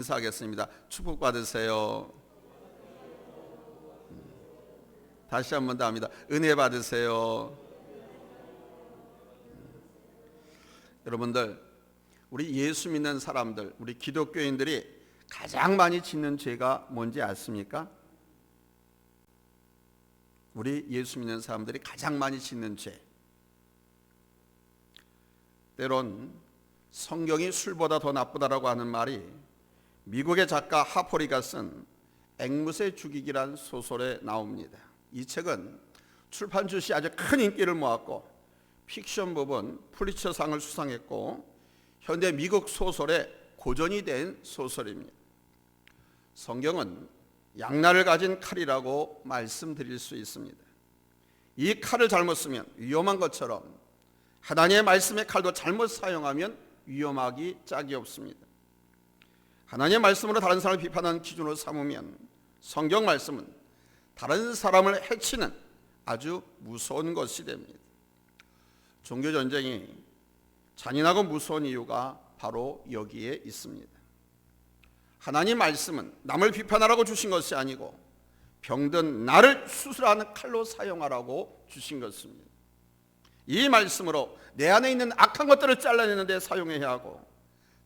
인사하겠습니다. 축복 받으세요. 다시 한 번 더 합니다. 은혜 받으세요. 여러분들, 우리 예수 믿는 사람들, 우리 기독교인들이 가장 많이 짓는 죄가 뭔지 아십니까? 우리 예수 믿는 사람들이 가장 많이 짓는 죄. 때론 성경이 술보다 더 나쁘다라고 하는 말이 미국의 작가 하포리가 쓴 앵무새 죽이기란 소설에 나옵니다. 이 책은 출판주 시 아주 큰 인기를 모았고 픽션 부분 풀리처상을 수상했고 현대 미국 소설의 고전이 된 소설입니다. 성경은 양날을 가진 칼이라고 말씀드릴 수 있습니다. 이 칼을 잘못 쓰면 위험한 것처럼 하나님의 말씀의 칼도 잘못 사용하면 위험하기 짝이 없습니다. 하나님의 말씀으로 다른 사람을 비판하는 기준으로 삼으면 성경 말씀은 다른 사람을 해치는 아주 무서운 것이 됩니다. 종교 전쟁이 잔인하고 무서운 이유가 바로 여기에 있습니다. 하나님 말씀은 남을 비판하라고 주신 것이 아니고 병든 나를 수술하는 칼로 사용하라고 주신 것입니다. 이 말씀으로 내 안에 있는 악한 것들을 잘라내는 데 사용해야 하고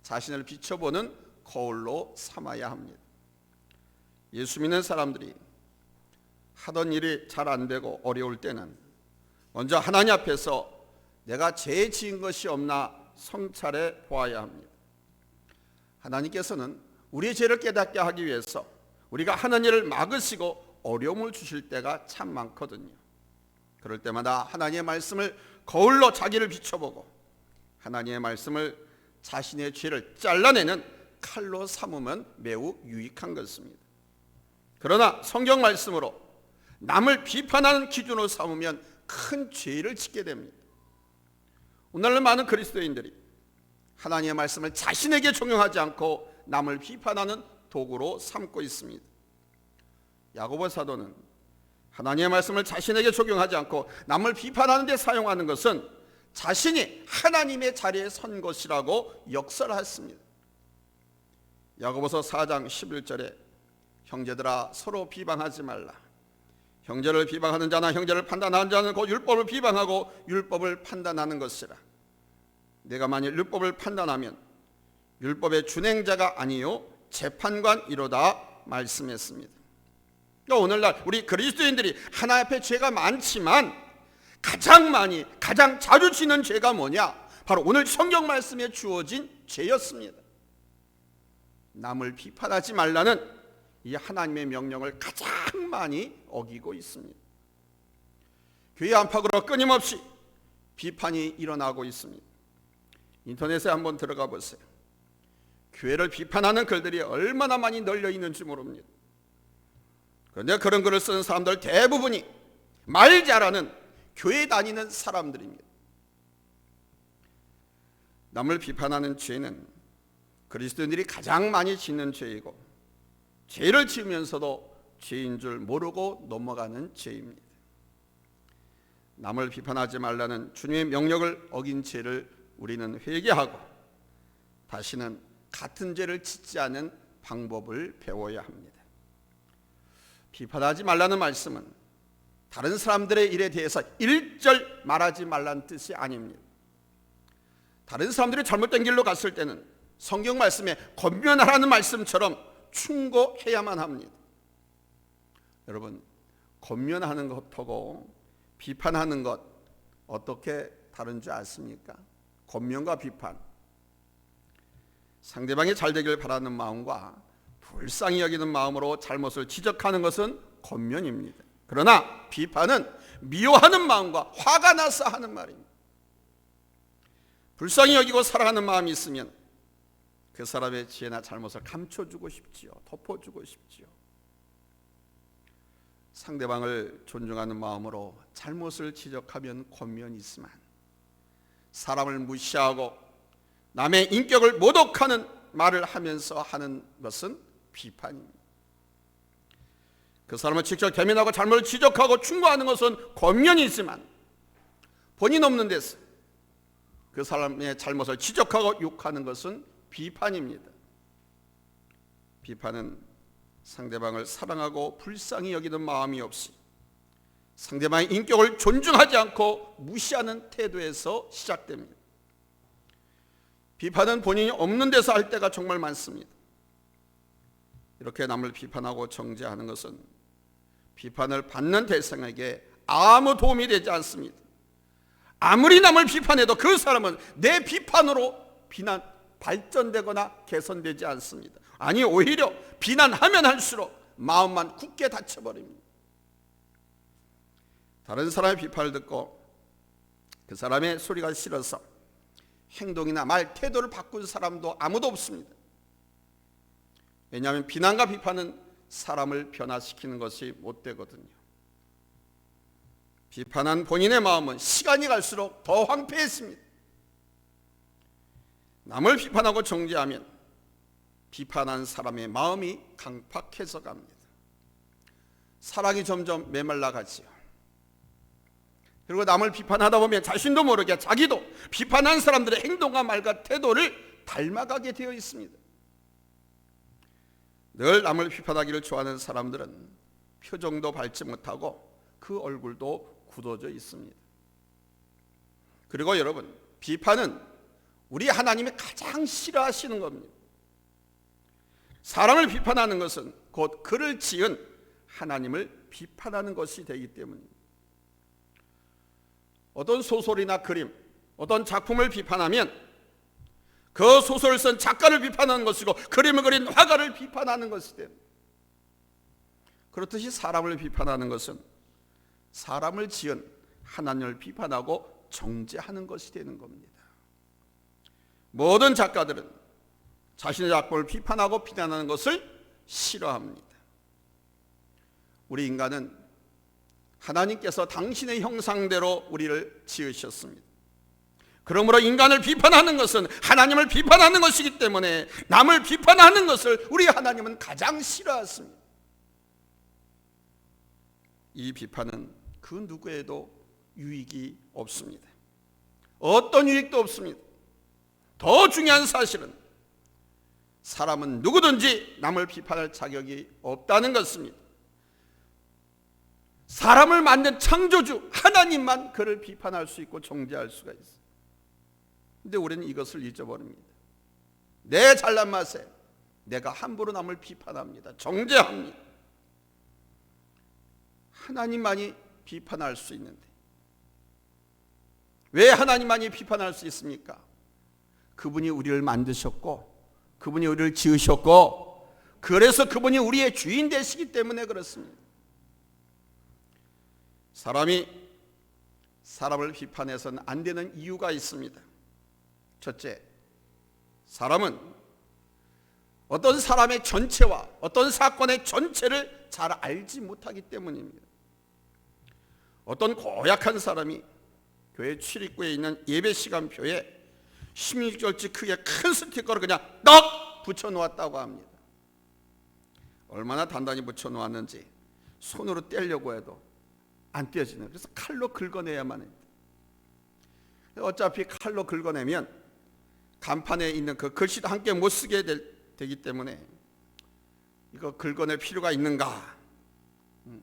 자신을 비춰보는 거울로 삼아야 합니다. 예수 믿는 사람들이 하던 일이 잘 안 되고 어려울 때는 먼저 하나님 앞에서 내가 죄 지은 것이 없나 성찰해 보아야 합니다. 하나님께서는 우리의 죄를 깨닫게 하기 위해서 우리가 하는 일을 막으시고 어려움을 주실 때가 참 많거든요. 그럴 때마다 하나님의 말씀을 거울로 자기를 비춰보고 하나님의 말씀을 자신의 죄를 잘라내는 칼로 삼으면 매우 유익한 것입니다. 그러나 성경 말씀으로 남을 비판하는 기준으로 삼으면 큰 죄를 짓게 됩니다. 오늘날 많은 그리스도인들이 하나님의 말씀을 자신에게 적용하지 않고 남을 비판하는 도구로 삼고 있습니다. 야고보 사도는 하나님의 말씀을 자신에게 적용하지 않고 남을 비판하는 데 사용하는 것은 자신이 하나님의 자리에 선 것이라고 역설했습니다. 야고보서 4장 11절에 형제들아 서로 비방하지 말라. 형제를 비방하는 자나 형제를 판단하는 자는 곧 율법을 비방하고 율법을 판단하는 것이라. 내가 만일 율법을 판단하면 율법의 준행자가 아니요 재판관이로다 말씀했습니다. 그러니까 오늘날 우리 그리스도인들이 하나 앞에 죄가 많지만 가장 많이 가장 자주 지는 죄가 뭐냐? 바로 오늘 성경 말씀에 주어진 죄였습니다. 남을 비판하지 말라는 이 하나님의 명령을 가장 많이 어기고 있습니다. 교회 안팎으로 끊임없이 비판이 일어나고 있습니다. 인터넷에 한번 들어가 보세요. 교회를 비판하는 글들이 얼마나 많이 널려 있는지 모릅니다. 그런데 그런 글을 쓰는 사람들 대부분이 말 잘하는 교회 다니는 사람들입니다. 남을 비판하는 죄는 그리스도인들이 가장 많이 짓는 죄이고 죄를 지으면서도 죄인 줄 모르고 넘어가는 죄입니다. 남을 비판하지 말라는 주님의 명령을 어긴 죄를 우리는 회개하고 다시는 같은 죄를 짓지 않은 방법을 배워야 합니다. 비판하지 말라는 말씀은 다른 사람들의 일에 대해서 일절 말하지 말라는 뜻이 아닙니다. 다른 사람들이 잘못된 길로 갔을 때는 성경 말씀에 권면하라는 말씀처럼 충고해야만 합니다. 여러분, 권면하는 것하고 비판하는 것 어떻게 다른 줄 아십니까? 권면과 비판. 상대방이 잘 되길 바라는 마음과 불쌍히 여기는 마음으로 잘못을 지적하는 것은 권면입니다. 그러나 비판은 미워하는 마음과 화가 나서 하는 말입니다. 불쌍히 여기고 사랑하는 마음이 있으면 그 사람의 지혜나 잘못을 감춰주고 싶지요. 덮어주고 싶지요. 상대방을 존중하는 마음으로 잘못을 지적하면 권면이 있지만 사람을 무시하고 남의 인격을 모독하는 말을 하면서 하는 것은 비판입니다. 그 사람을 직접 대면하고 잘못을 지적하고 충고하는 것은 권면이 있지만 본인 없는 데서 그 사람의 잘못을 지적하고 욕하는 것은 비판입니다. 비판은 상대방을 사랑하고 불쌍히 여기는 마음이 없이 상대방의 인격을 존중하지 않고 무시하는 태도에서 시작됩니다. 비판은 본인이 없는 데서 할 때가 정말 많습니다. 이렇게 남을 비판하고 정죄하는 것은 비판을 받는 대상에게 아무 도움이 되지 않습니다. 아무리 남을 비판해도 그 사람은 내 비판으로 비난 발전되거나 개선되지 않습니다. 아니 오히려 비난하면 할수록 마음만 굳게 닫혀버립니다. 다른 사람의 비판을 듣고 그 사람의 소리가 싫어서 행동이나 말 태도를 바꾼 사람도 아무도 없습니다. 왜냐하면 비난과 비판은 사람을 변화시키는 것이 못 되거든요. 비판한 본인의 마음은 시간이 갈수록 더 황폐해집니다. 남을 비판하고 정죄하면 비판한 사람의 마음이 강팍해져 갑니다. 사랑이 점점 메말라 가지요. 그리고 남을 비판하다 보면 자신도 모르게 자기도 비판한 사람들의 행동과 말과 태도를 닮아가게 되어 있습니다. 늘 남을 비판하기를 좋아하는 사람들은 표정도 밝지 못하고 그 얼굴도 굳어져 있습니다. 그리고 여러분, 비판은 우리 하나님이 가장 싫어하시는 겁니다. 사람을 비판하는 것은 곧 그를 지은 하나님을 비판하는 것이 되기 때문입니다. 어떤 소설이나 그림, 어떤 작품을 비판하면 그 소설을 쓴 작가를 비판하는 것이고 그림을 그린 화가를 비판하는 것이 됩니다. 그렇듯이 사람을 비판하는 것은 사람을 지은 하나님을 비판하고 정죄하는 것이 되는 겁니다. 모든 작가들은 자신의 작품을 비판하고 비난하는 것을 싫어합니다. 우리 인간은 하나님께서 당신의 형상대로 우리를 지으셨습니다. 그러므로 인간을 비판하는 것은 하나님을 비판하는 것이기 때문에 남을 비판하는 것을 우리 하나님은 가장 싫어하십니다. 이 비판은 그 누구에도 유익이 없습니다. 어떤 유익도 없습니다. 더 중요한 사실은 사람은 누구든지 남을 비판할 자격이 없다는 것입니다. 사람을 만든 창조주 하나님만 그를 비판할 수 있고 정죄할 수가 있어요. 근데 우리는 이것을 잊어버립니다. 내 잘난 맛에 내가 함부로 남을 비판합니다. 정죄합니다. 하나님만이 비판할 수 있는데 왜 하나님만이 비판할 수 있습니까? 그분이 우리를 만드셨고 그분이 우리를 지으셨고 그래서 그분이 우리의 주인 되시기 때문에 그렇습니다. 사람이 사람을 비판해서는 안 되는 이유가 있습니다. 첫째, 사람은 어떤 사람의 전체와 어떤 사건의 전체를 잘 알지 못하기 때문입니다. 어떤 고약한 사람이 교회 출입구에 있는 예배 시간표에 16절지 크게 큰 스티커를 그냥 떡 붙여 놓았다고 합니다. 얼마나 단단히 붙여 놓았는지 손으로 떼려고 해도 안 떼어지는 그래서 칼로 긁어내야만 해요. 어차피 칼로 긁어내면 간판에 있는 그 글씨도 함께 못 쓰게 될, 되기 때문에 이거 긁어낼 필요가 있는가? 음,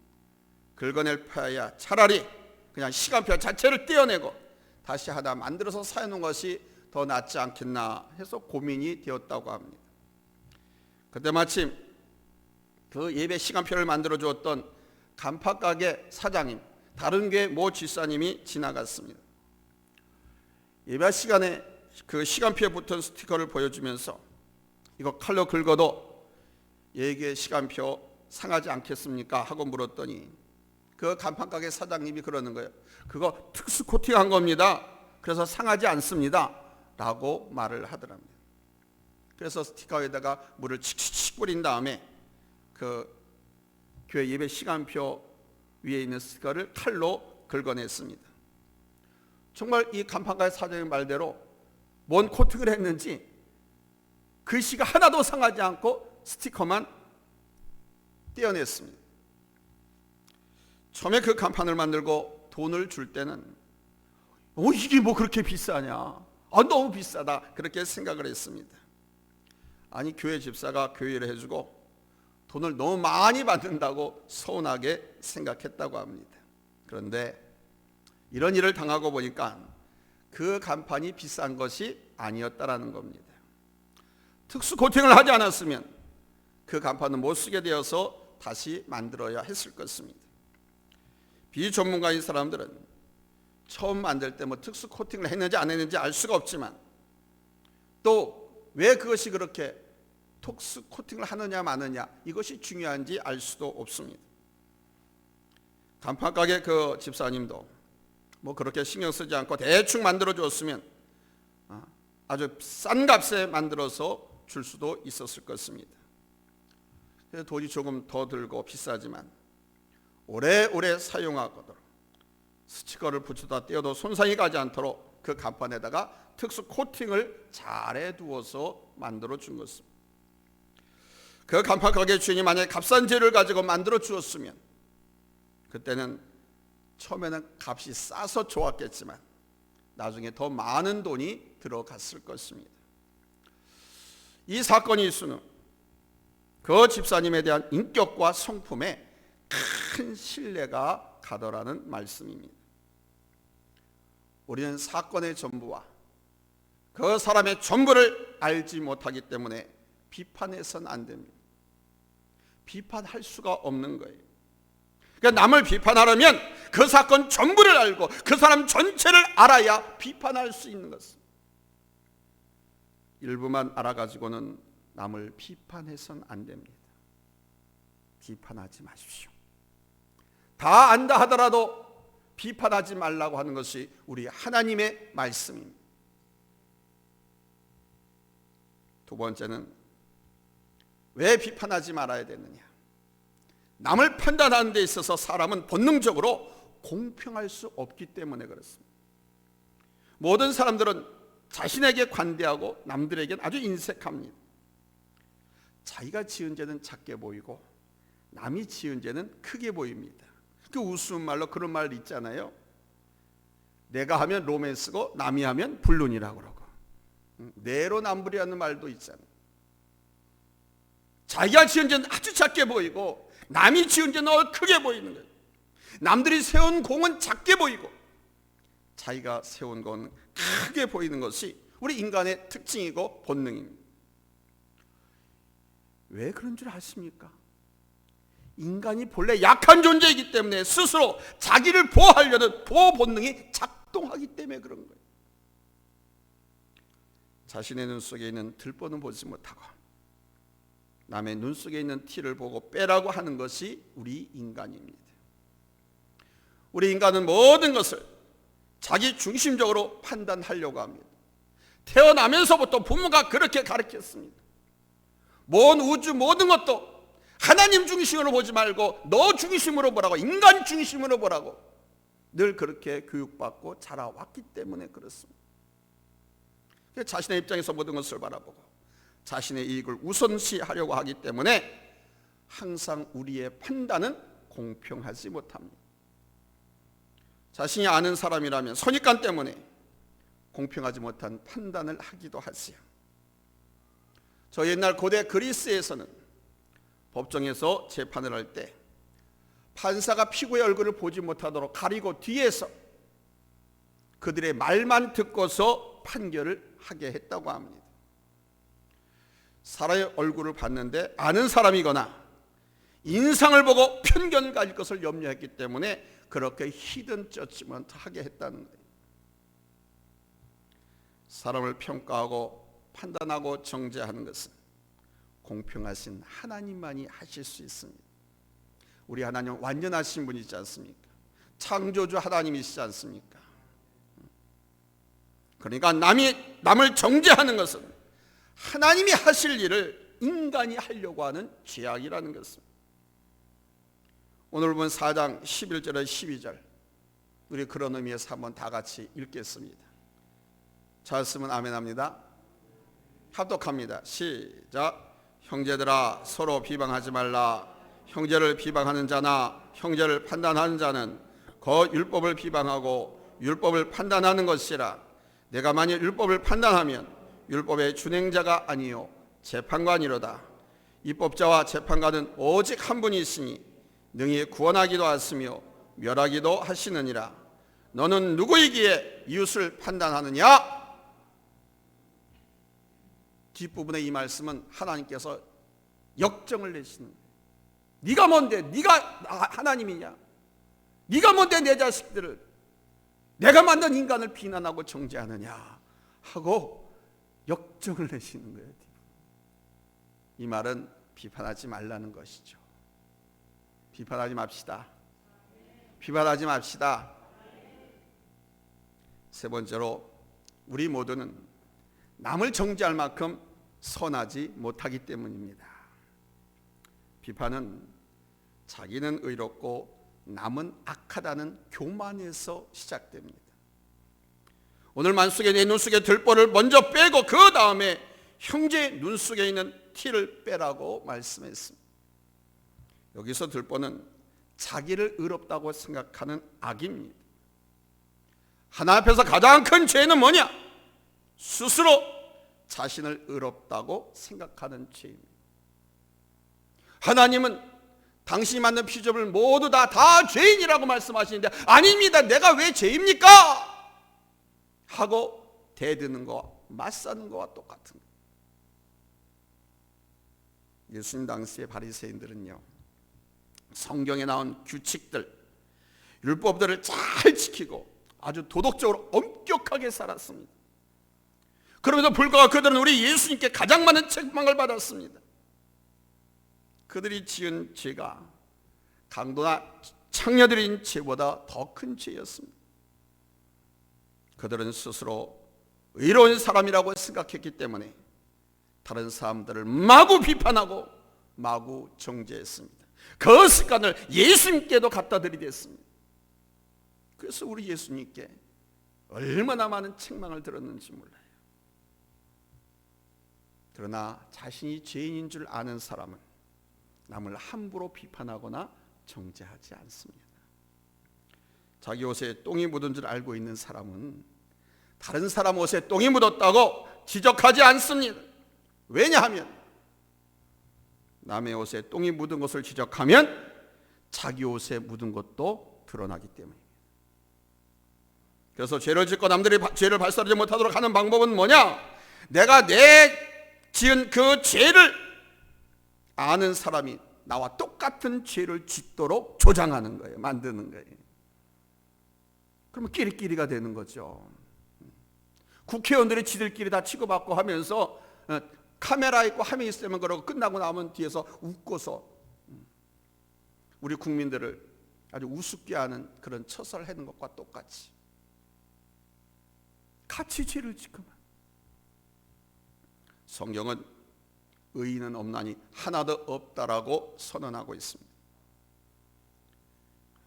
긁어낼 파야 차라리 그냥 시간표 자체를 떼어내고 다시 하나 만들어서 사용하는 것이 더 낫지 않겠나 해서 고민이 되었다고 합니다. 그때 마침 그 예배 시간표를 만들어 주었던 간판 가게 사장님, 다른 교회 모 집사님이 지나갔습니다. 예배 시간에 그 시간표에 붙은 스티커를 보여주면서 이거 칼로 긁어도 예계 시간표 상하지 않겠습니까? 하고 물었더니 그 간판 가게 사장님이 그러는 거예요. 그거 특수 코팅한 겁니다. 그래서 상하지 않습니다. 라고 말을 하더랍니다. 그래서 스티커에다가 물을 칙칙 뿌린 다음에 그 교회 예배 시간표 위에 있는 스티커를 칼로 긁어냈습니다. 정말 이 간판가의 사장의 말대로 뭔 코팅을 했는지 글씨가 하나도 상하지 않고 스티커만 떼어냈습니다. 처음에 그 간판을 만들고 돈을 줄 때는 어 이게 뭐 그렇게 비싸냐? 아 너무 비싸다 그렇게 생각을 했습니다. 아니 교회 집사가 교회를 해주고 돈을 너무 많이 받는다고 서운하게 생각했다고 합니다. 그런데 이런 일을 당하고 보니까 그 간판이 비싼 것이 아니었다라는 겁니다. 특수 코팅을 하지 않았으면 그 간판은 못 쓰게 되어서 다시 만들어야 했을 것입니다. 비전문가인 사람들은 처음 만들 때 뭐 특수 코팅을 했는지 안 했는지 알 수가 없지만 또 왜 그것이 그렇게 특수 코팅을 하느냐 마느냐 이것이 중요한지 알 수도 없습니다. 간판 가게 그 집사님도 뭐 그렇게 신경 쓰지 않고 대충 만들어 줬으면 아, 아주 싼 값에 만들어서 줄 수도 있었을 것입니다. 돈이 조금 더 들고 비싸지만 오래오래 사용하도록 스티커를 붙여다 떼어도 손상이 가지 않도록 그 간판에다가 특수 코팅을 잘해 두어서 만들어 준 것입니다. 그 간판 가게 주인이 만약에 값싼 재료를 가지고 만들어 주었으면 그때는 처음에는 값이 싸서 좋았겠지만 나중에 더 많은 돈이 들어갔을 것입니다. 이 사건이 있으는 그 집사님에 대한 인격과 성품에 큰 신뢰가 가더라는 말씀입니다. 우리는 사건의 전부와 그 사람의 전부를 알지 못하기 때문에 비판해서는 안 됩니다. 비판할 수가 없는 거예요. 그러니까 남을 비판하려면 그 사건 전부를 알고 그 사람 전체를 알아야 비판할 수 있는 것입니다. 일부만 알아가지고는 남을 비판해서는 안 됩니다. 비판하지 마십시오. 다 안다 하더라도 비판하지 말라고 하는 것이 우리 하나님의 말씀입니다. 두 번째는 왜 비판하지 말아야 되느냐? 남을 판단하는 데 있어서 사람은 본능적으로 공평할 수 없기 때문에 그렇습니다. 모든 사람들은 자신에게 관대하고 남들에게는 아주 인색합니다. 자기가 지은 죄는 작게 보이고 남이 지은 죄는 크게 보입니다. 그 우스운 말로 그런 말 있잖아요. 내가 하면 로맨스고 남이 하면 불륜이라고 그러고 내로남불이라는 말도 있잖아요. 자기가 지은 죄는 아주 작게 보이고 남이 지은 죄는 크게 보이는 거예요. 남들이 세운 공은 작게 보이고 자기가 세운 건 크게 보이는 것이 우리 인간의 특징이고 본능입니다. 왜 그런 줄 아십니까? 인간이 본래 약한 존재이기 때문에 스스로 자기를 보호하려는 보호 본능이 작동하기 때문에 그런 거예요. 자신의 눈 속에 있는 들보는 보지 못하고 남의 눈 속에 있는 티를 보고 빼라고 하는 것이 우리 인간입니다. 우리 인간은 모든 것을 자기 중심적으로 판단하려고 합니다. 태어나면서부터 부모가 그렇게 가르쳤습니다. 먼 우주 모든 것도 하나님 중심으로 보지 말고 너 중심으로 보라고 인간 중심으로 보라고 늘 그렇게 교육받고 자라왔기 때문에 그렇습니다. 자신의 입장에서 모든 것을 바라보고 자신의 이익을 우선시하려고 하기 때문에 항상 우리의 판단은 공평하지 못합니다. 자신이 아는 사람이라면 선입관 때문에 공평하지 못한 판단을 하기도 하지요. 저 옛날 고대 그리스에서는 법정에서 재판을 할 때 판사가 피고의 얼굴을 보지 못하도록 가리고 뒤에서 그들의 말만 듣고서 판결을 하게 했다고 합니다. 사람의 얼굴을 봤는데 아는 사람이거나 인상을 보고 편견을 가질 것을 염려했기 때문에 그렇게 히든 저지먼트 하게 했다는 거예요. 사람을 평가하고 판단하고 정죄하는 것은 공평하신 하나님만이 하실 수 있습니다. 우리 하나님 완전하신 분이지 않습니까? 창조주 하나님이시지 않습니까? 그러니까 남이 남을 정죄하는 것은 하나님이 하실 일을 인간이 하려고 하는 죄악이라는 것입니다. 오늘 본 4장 11절에 12절 우리 그런 의미에서 한번 다 같이 읽겠습니다. 잘 쓰면 아멘 합니다. 합독합니다. 시작. 형제들아 서로 비방하지 말라. 형제를 비방하는 자나 형제를 판단하는 자는 거 율법을 비방하고 율법을 판단하는 것이라. 내가 만일 율법을 판단하면 율법의 준행자가 아니요 재판관이로다. 입법자와 재판관은 오직 한 분이 있으니 능히 구원하기도 하시며 멸하기도 하시느니라. 너는 누구이기에 이웃을 판단하느냐? 뒷부분의 이 말씀은 하나님께서 역정을 내시는 거예요. 네가 뭔데? 네가 하나님이냐? 네가 뭔데 내 자식들을 내가 만든 인간을 비난하고 정죄하느냐 하고 역정을 내시는 거예요. 이 말은 비판하지 말라는 것이죠. 비판하지 맙시다. 비판하지 맙시다. 세 번째로 우리 모두는 남을 정죄할 만큼 선하지 못하기 때문입니다. 비판은 자기는 의롭고 남은 악하다는 교만에서 시작됩니다. 오늘 만속에 내 눈속에 들보를 먼저 빼고 그 다음에 형제 눈속에 있는 티를 빼라고 말씀했습니다. 여기서 들보는 자기를 의롭다고 생각하는 악입니다. 하나 앞에서 가장 큰 죄는 뭐냐? 스스로 자신을 의롭다고 생각하는 죄입니다. 하나님은 당신이 만든 피조물 모두 다, 다 죄인이라고 말씀하시는데 아닙니다. 내가 왜 죄입니까? 하고 대드는 거, 맞서는 거와 똑같은 거. 예수님 당시의 바리새인들은요. 성경에 나온 규칙들, 율법들을 잘 지키고 아주 도덕적으로 엄격하게 살았습니다. 그럼에도 불구하고 그들은 우리 예수님께 가장 많은 책망을 받았습니다. 그들이 지은 죄가 강도나 창녀들인 죄보다 더 큰 죄였습니다. 그들은 스스로 의로운 사람이라고 생각했기 때문에 다른 사람들을 마구 비판하고 마구 정죄했습니다. 그 습관을 예수님께도 갖다 들이댔습니다. 그래서 우리 예수님께 얼마나 많은 책망을 들었는지 몰라요. 그러나 자신이 죄인인 줄 아는 사람은 남을 함부로 비판하거나 정죄하지 않습니다. 자기 옷에 똥이 묻은 줄 알고 있는 사람은 다른 사람 옷에 똥이 묻었다고 지적하지 않습니다. 왜냐하면 남의 옷에 똥이 묻은 것을 지적하면 자기 옷에 묻은 것도 드러나기 때문입니다. 그래서 죄를 짓고 남들이 죄를 발설하지 못하도록 하는 방법은 뭐냐? 내가 내 지은 그 죄를 아는 사람이 나와 똑같은 죄를 짓도록 조장하는 거예요. 만드는 거예요. 그러면 끼리끼리가 되는 거죠. 국회의원들이 지들끼리 다 치고받고 하면서 어, 카메라 있고 화면 있으면 그러고 끝나고 나면 뒤에서 웃고서 음, 우리 국민들을 아주 우습게 하는 그런 처사를 하는 것과 똑같이 같이 죄를 짓고만 성경은 의인은 없나니 하나도 없다라고 선언하고 있습니다.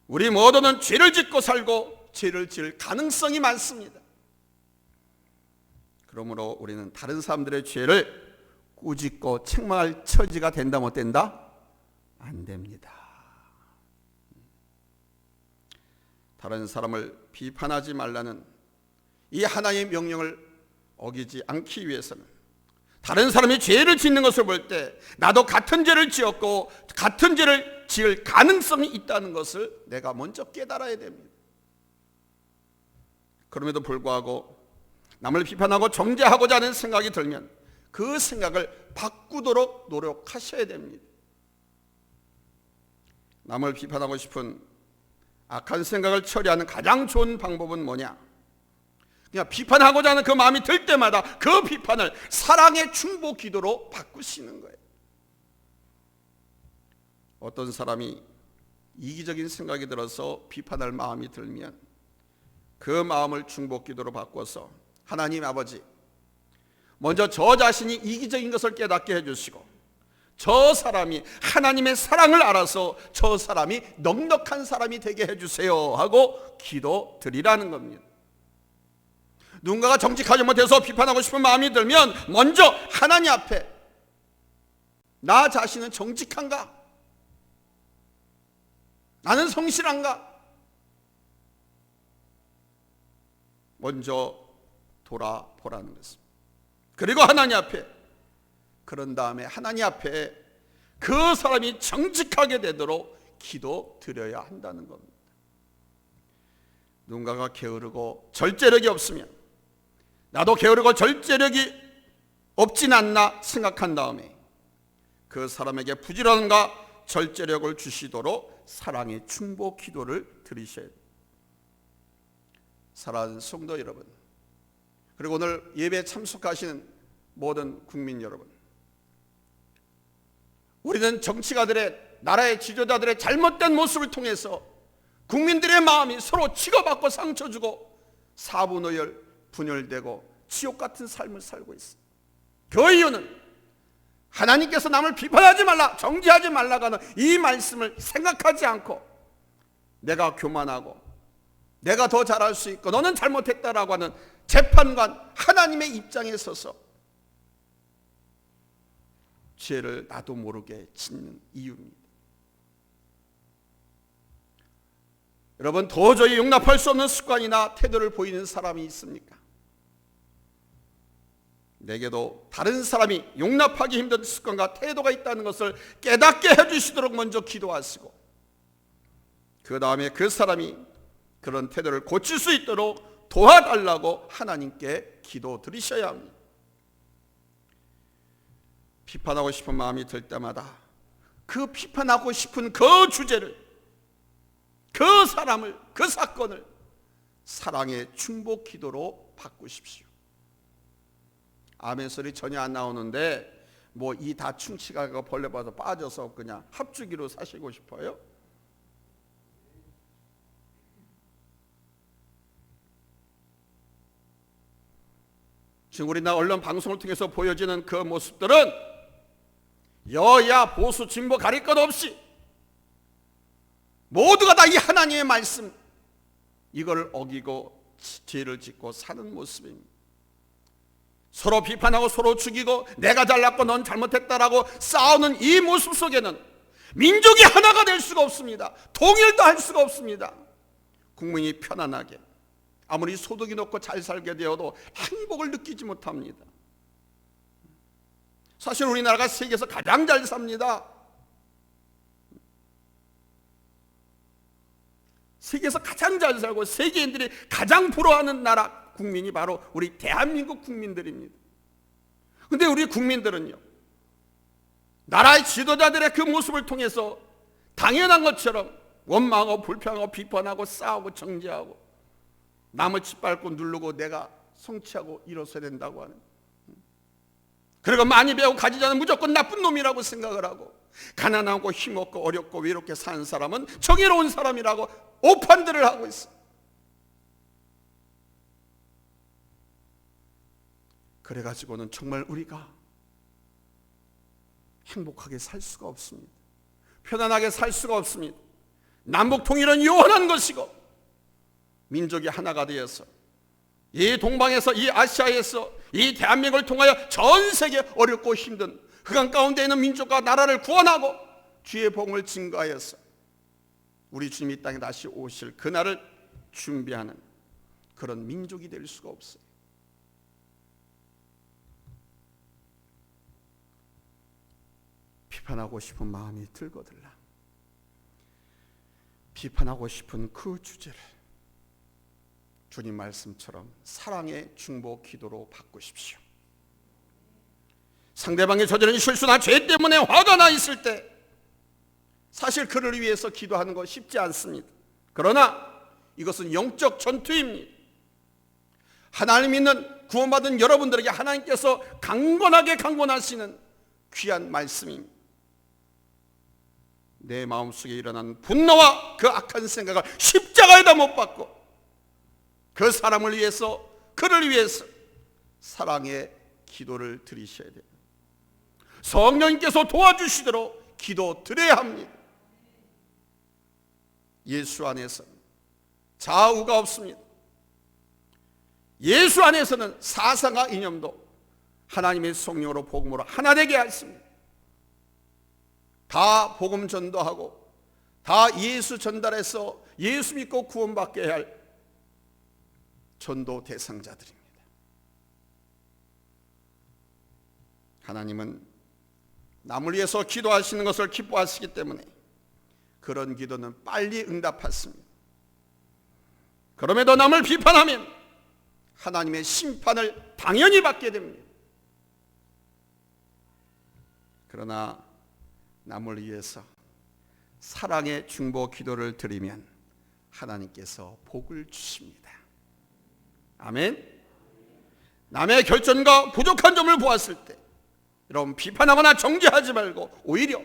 우리 모두는 죄를 짓고 살고 죄를 지을 가능성이 많습니다. 그러므로 우리는 다른 사람들의 죄를 꾸짖고 책망할 처지가 된다 못 된다? 안 됩니다. 다른 사람을 비판하지 말라는 이 하나의 명령을 어기지 않기 위해서는 다른 사람이 죄를 짓는 것을 볼 때 나도 같은 죄를 지었고 같은 죄를 지을 가능성이 있다는 것을 내가 먼저 깨달아야 됩니다. 그럼에도 불구하고 남을 비판하고 정죄하고자 하는 생각이 들면 그 생각을 바꾸도록 노력하셔야 됩니다. 남을 비판하고 싶은 악한 생각을 처리하는 가장 좋은 방법은 뭐냐? 그냥 비판하고자 하는 그 마음이 들 때마다 그 비판을 사랑의 충복 기도로 바꾸시는 거예요. 어떤 사람이 이기적인 생각이 들어서 비판할 마음이 들면 그 마음을 중복 기도로 바꿔서 하나님 아버지 먼저 저 자신이 이기적인 것을 깨닫게 해주시고 저 사람이 하나님의 사랑을 알아서 저 사람이 넉넉한 사람이 되게 해주세요 하고 기도 드리라는 겁니다. 누군가가 정직하지 못해서 비판하고 싶은 마음이 들면 먼저 하나님 앞에 나 자신은 정직한가? 나는 성실한가? 먼저 돌아보라는 것입니다. 그리고 하나님 앞에 그런 다음에 하나님 앞에 그 사람이 정직하게 되도록 기도 드려야 한다는 겁니다. 누군가가 게으르고 절제력이 없으면 나도 게으르고 절제력이 없진 않나 생각한 다음에 그 사람에게 부지런함과 절제력을 주시도록 사랑의 충복 기도를 드리셔야 됩니다. 사랑하는 성도 여러분 그리고 오늘 예배 참석하시는 모든 국민 여러분 우리는 정치가들의 나라의 지도자들의 잘못된 모습을 통해서 국민들의 마음이 서로 치고받고 상처 주고 사분오열 분열되고 지옥 같은 삶을 살고 있습니다. 그 이유는 하나님께서 남을 비판하지 말라, 정지하지 말라고 하는 이 말씀을 생각하지 않고 내가 교만하고 내가 더 잘할 수 있고 너는 잘못했다라고 하는 재판관 하나님의 입장에 서서 죄를 나도 모르게 짓는 이유입니다. 여러분 도저히 용납할 수 없는 습관이나 태도를 보이는 사람이 있습니까? 내게도 다른 사람이 용납하기 힘든 습관과 태도가 있다는 것을 깨닫게 해주시도록 먼저 기도하시고 그 다음에 그 사람이 그런 태도를 고칠 수 있도록 도와달라고 하나님께 기도 드리셔야 합니다. 비판하고 싶은 마음이 들 때마다 그 비판하고 싶은 그 주제를 그 사람을 그 사건을 사랑의 충복 기도로 바꾸십시오. 아멘 소리 전혀 안 나오는데 뭐 이 다 충치가 벌레 봐서 빠져서 그냥 합주기로 사시고 싶어요? 지금 우리나라 언론 방송을 통해서 보여지는 그 모습들은 여야 보수 진보 가릴 것 없이 모두가 다 이 하나님의 말씀 이걸 어기고 죄를 짓고 사는 모습입니다. 서로 비판하고 서로 죽이고 내가 잘났고 넌 잘못했다라고 싸우는 이 모습 속에는 민족이 하나가 될 수가 없습니다. 통일도 할 수가 없습니다. 국민이 편안하게 아무리 소득이 높고 잘 살게 되어도 행복을 느끼지 못합니다. 사실 우리나라가 세계에서 가장 잘 삽니다. 세계에서 가장 잘 살고 세계인들이 가장 부러워하는 나라 국민이 바로 우리 대한민국 국민들입니다. 근데 우리 국민들은요. 나라의 지도자들의 그 모습을 통해서 당연한 것처럼 원망하고 불평하고 비판하고 싸우고 정죄하고 남을 짓밟고 누르고 내가 성취하고 일어서야 된다고 하는 그리고 많이 배우고 않은 무조건 나쁜 놈이라고 생각을 하고 가난하고 힘없고 어렵고 외롭게 사는 사람은 정의로운 사람이라고 오판들을 하고 있어. 그래가지고는 정말 우리가 행복하게 살 수가 없습니다. 편안하게 살 수가 없습니다. 남북 통일은 요원한 것이고 민족이 하나가 되어서 이 동방에서 이 아시아에서 이 대한민국을 통하여 전 세계 어렵고 힘든 흑암 가운데 있는 민족과 나라를 구원하고 주의 복을 증거하여서 우리 주님이 땅에 다시 오실 그날을 준비하는 그런 민족이 될 수가 없어요. 비판하고 싶은 마음이 들거들라. 비판하고 싶은 그 주제를 주님 말씀처럼 사랑의 중보 기도로 바꾸십시오. 상대방의 저지른 실수나 죄 때문에 화가 나 있을 때 사실 그를 위해서 기도하는 거 쉽지 않습니다. 그러나 이것은 영적 전투입니다. 하나님 믿는 구원받은 여러분들에게 하나님께서 강건하게 강권하시는 귀한 말씀입니다. 내 마음속에 일어난 분노와 그 악한 생각을 십자가에다 못 박고 그 사람을 위해서 그를 위해서 사랑의 기도를 드리셔야 돼요. 성령님께서 도와주시도록 기도 드려야 합니다. 예수 안에서 좌우가 없습니다. 예수 안에서는 사상과 이념도 하나님의 성령으로 복음으로 하나 되게 하십니다. 다 복음 전도하고 다 예수 전달해서 예수 믿고 구원받게 할 전도 대상자들입니다. 하나님은 남을 위해서 기도하시는 것을 기뻐하시기 때문에 그런 기도는 빨리 응답했습니다. 그럼에도 남을 비판하면 하나님의 심판을 당연히 받게 됩니다. 그러나 남을 위해서 사랑의 중보 기도를 드리면 하나님께서 복을 주십니다. 아멘. 남의 결전과 부족한 점을 보았을 때 여러분 비판하거나 정죄하지 말고 오히려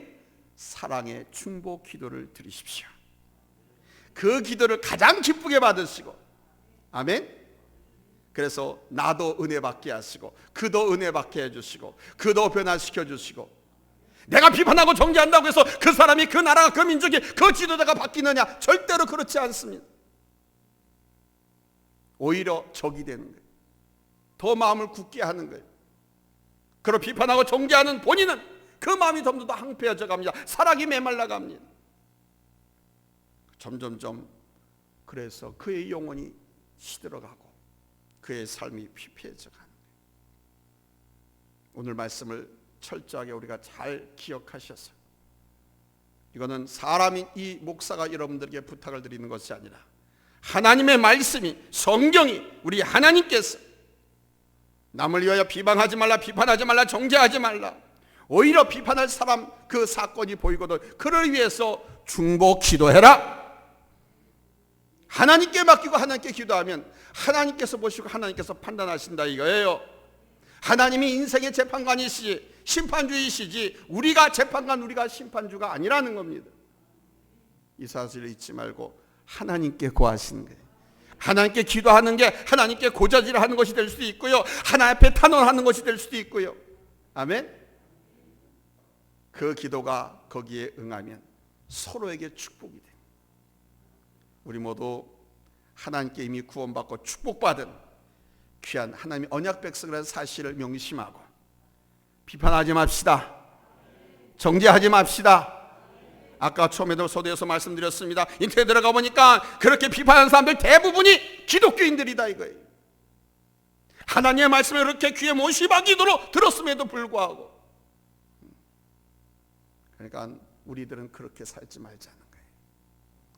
사랑의 중보 기도를 드리십시오. 그 기도를 가장 기쁘게 받으시고 아멘. 그래서 나도 은혜 받게 하시고 그도 은혜 받게 해 주시고 그도 변화시켜 주시고 내가 비판하고 정죄한다고 해서 그 사람이 그 나라가 그 민족이 그 지도자가 바뀌느냐 절대로 그렇지 않습니다. 오히려 적이 되는 거예요. 더 마음을 굳게 하는 거예요. 그리고 비판하고 정죄하는 본인은 그 마음이 점점 더 항폐해져 갑니다. 사랑이 메말라 갑니다. 점점점 그래서 그의 영혼이 시들어가고 그의 삶이 피폐해져 가는 거예요. 오늘 말씀을 철저하게 우리가 잘 기억하셔서 이거는 사람인 이 목사가 여러분들에게 부탁을 드리는 것이 아니라 하나님의 말씀이 성경이 우리 하나님께서 남을 위하여 비방하지 말라 비판하지 말라 정죄하지 말라. 오히려 비판할 사람 그 사건이 보이거든. 그를 위해서 중보 기도해라. 하나님께 맡기고 하나님께 기도하면 하나님께서 보시고 하나님께서 판단하신다 이거예요. 하나님이 인생의 재판관이시지 심판주이시지 우리가 재판관 우리가 심판주가 아니라는 겁니다 이 사실을 잊지 말고 하나님께 구하시는 거예요 하나님께 기도하는 게 하나님께 고자질하는 것이 될 수도 있고요. 하나님 앞에 탄원하는 것이 될 수도 있고요. 아멘. 그 기도가 거기에 응하면 서로에게 축복이 돼. 우리 모두 하나님께 이미 구원받고 축복받은 귀한 하나님의 언약 백성이라는 사실을 명심하고 비판하지 맙시다. 정죄하지 맙시다. 아까 처음에도 소대에서 말씀드렸습니다. 인터넷 들어가 보니까 그렇게 비판하는 사람들 대부분이 기독교인들이다 이거예요. 하나님의 말씀을 그렇게 귀에 못 씹어기도록 들었음에도 불구하고 그러니까 우리들은 그렇게 살지 말자는 거예요.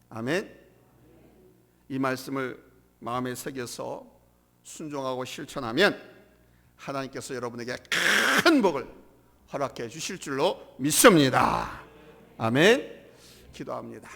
아멘. 이 말씀을 마음에 새겨서 순종하고 실천하면 하나님께서 여러분에게 큰 복을 허락해 주실 줄로 믿습니다. 아멘. 기도합니다.